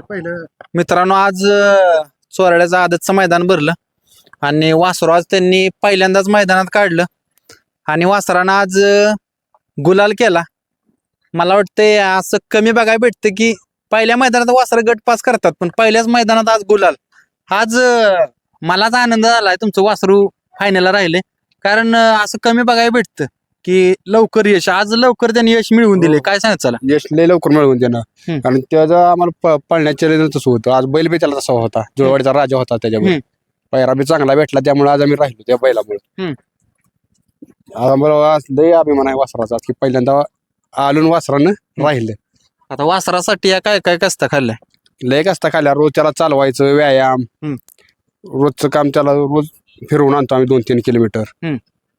पहिलं. मित्रांनो आज अं, चोराड्याचं आदतचं मैदान भरलं आणि वासरू आज त्यांनी पहिल्यांदाच मैदानात काढलं आणि वासरानं आज अं, गुलाल केला. मला वाटतंय असं कमी बघायला भेटतं की पहिल्या मैदानात वासर गट पास करतात पण पहिल्याच मैदानात आज गुलाल. आज अं, मलाच आनंद झालाय तुमचं वासरू फायनलला राहिले कारण अं, असं कमी बघायला भेटतं. की लवकर यश आज लवकर त्यांनी यश मिळवून दिले हो. काय सांगत चला यश लय लवकर मिळवून देणं. आणि त्याचं आम्हाला प- रिझन तसं होतं. आज बैल बी त्याला तसा होता. जुळवाडीचा राजा होता त्याच्यामुळे. हम्म. पैरा बी चांगला भेटला त्यामुळे आज आम्ही राहिलो त्या बैलामुळे. हम्म. आज आम्हाला आज लय अभिमान आहे वासराचा. की पहिल्यांदा आलून वासरानं राहिलं. आता वासरासाठी या काय काय कसता खाल्ल्या? लय कसता खाल्या रोज त्याला चालवायचं व्यायाम. हम्म. रोजचं काम त्याला रोज फिरवून आणतो आम्ही दोन तीन किलोमीटर. हम्म.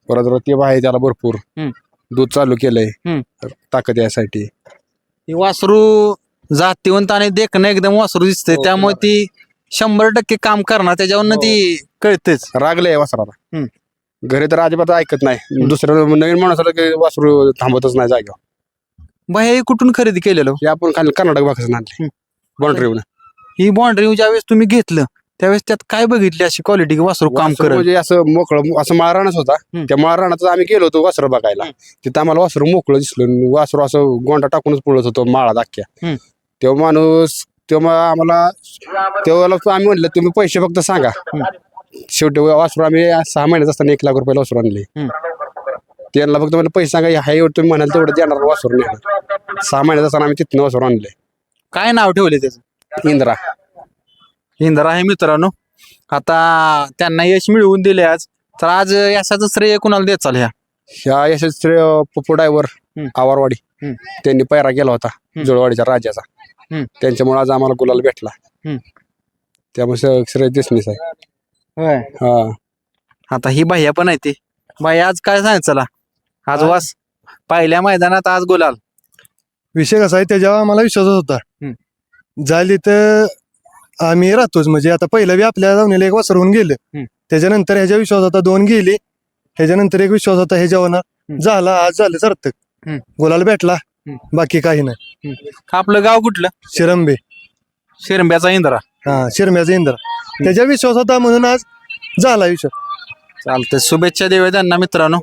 परत ते आहे त्याला भरपूर हम्म. दूध चालू केलंय. हम्म. ताकद यासाठी. ही वासरू जातीवंत आणि देखणं एकदम वासरू दिसतंय. हो, त्यामुळे ती शंभर टक्के काम करणार. त्याच्यावरनं हो. ती कळतेच. रागलंय वासराला. हम्म. घरी तर अजिबात ऐकत नाही. दुसरं नवीन माणूस आलं की वासरू थांबतच नाही जागेवर. हे कुठून खरेदी केलेलं? हे आपण खाली कर्नाटक भागाचं आणले हम्म. बाउंड्रीवर ही बाउंड्री ज्यावेळेस तुम्ही घेतलं त्यावेळेस त्यात काय बघितली अशी क्वालिटी की वासरू काम करत? म्हणजे असं मोकळं असं माळरानच होता. हम्म. त्या माळरानाच आम्ही गेलो होतो वासरू बघायला. तिथं आम्हाला वासरू मोकळं दिसलं वासरू असं गोंडा टाकूनच पळत होतो माळा दाख्या. तेव्हा माणूस तेव्हा आम्हाला तेव्हा आम्ही म्हणलं तुम्ही पैसे फक्त सांगा. शेवटी वासरू आम्ही सहा महिन्यात असताना एक लाख रुपयाला वासरू आणले. हम्म. त्यांना फक्त मला पैसे सांगा हाय एवढं तुम्ही म्हणाल तेवढं देणार वासरू नेणार. सहा महिन्यात असताना आम्ही तिथनं वासरू आणले. काय नाव ठेवले त्याचं? इंद्रा. इंद्रा आहे मित्रांनो. आता त्यांना यश मिळवून दिले आज. तर आज यशाचं श्रेय कुणाला देत चाल ह्या? ह्या यशस्वी पप्पू ड्रायव्हर हम्म. आवारवाडी. हम्म. त्यांनी पैरा केला होता जुळवाडीच्या राजाचा. हम्म. त्यांच्यामुळे आज आम्हाला गुलाल भेटला. हम्म. त्यामुळे स- श्रेय देशनीच आहे. हा. आता ही बाह्या पण आहे ती. बाह्या आज काय सांगायचं चला? आज वास पहिल्या मैदानात आज गुलाल. विषय कसा आहे त्याच्यावर आम्हाला विश्वास होता. झाली तर आम्ही राहतोच. म्हणजे आता पहिलं बी आपल्या जाऊन एक वासरवून गेलं. हम्म. त्याच्यानंतर ह्याच्या विश्वास होता दोन गेली. ह्याच्यानंतर एक विश्वास होता ह्याच्यावर हम्म. झाला आज झालं सार्थक. गुलाल भेटला. बाकी काही नाही. आपलं गाव कुठलं? शिरंबे. शिरंब्याचा इंद्रा. हा शिरम्याचा इंद्र. त्याच्या विश्वास होता म्हणून आज झाला विश्वास. चालतंय. शुभेच्छा देऊया त्यांना मित्रांनो.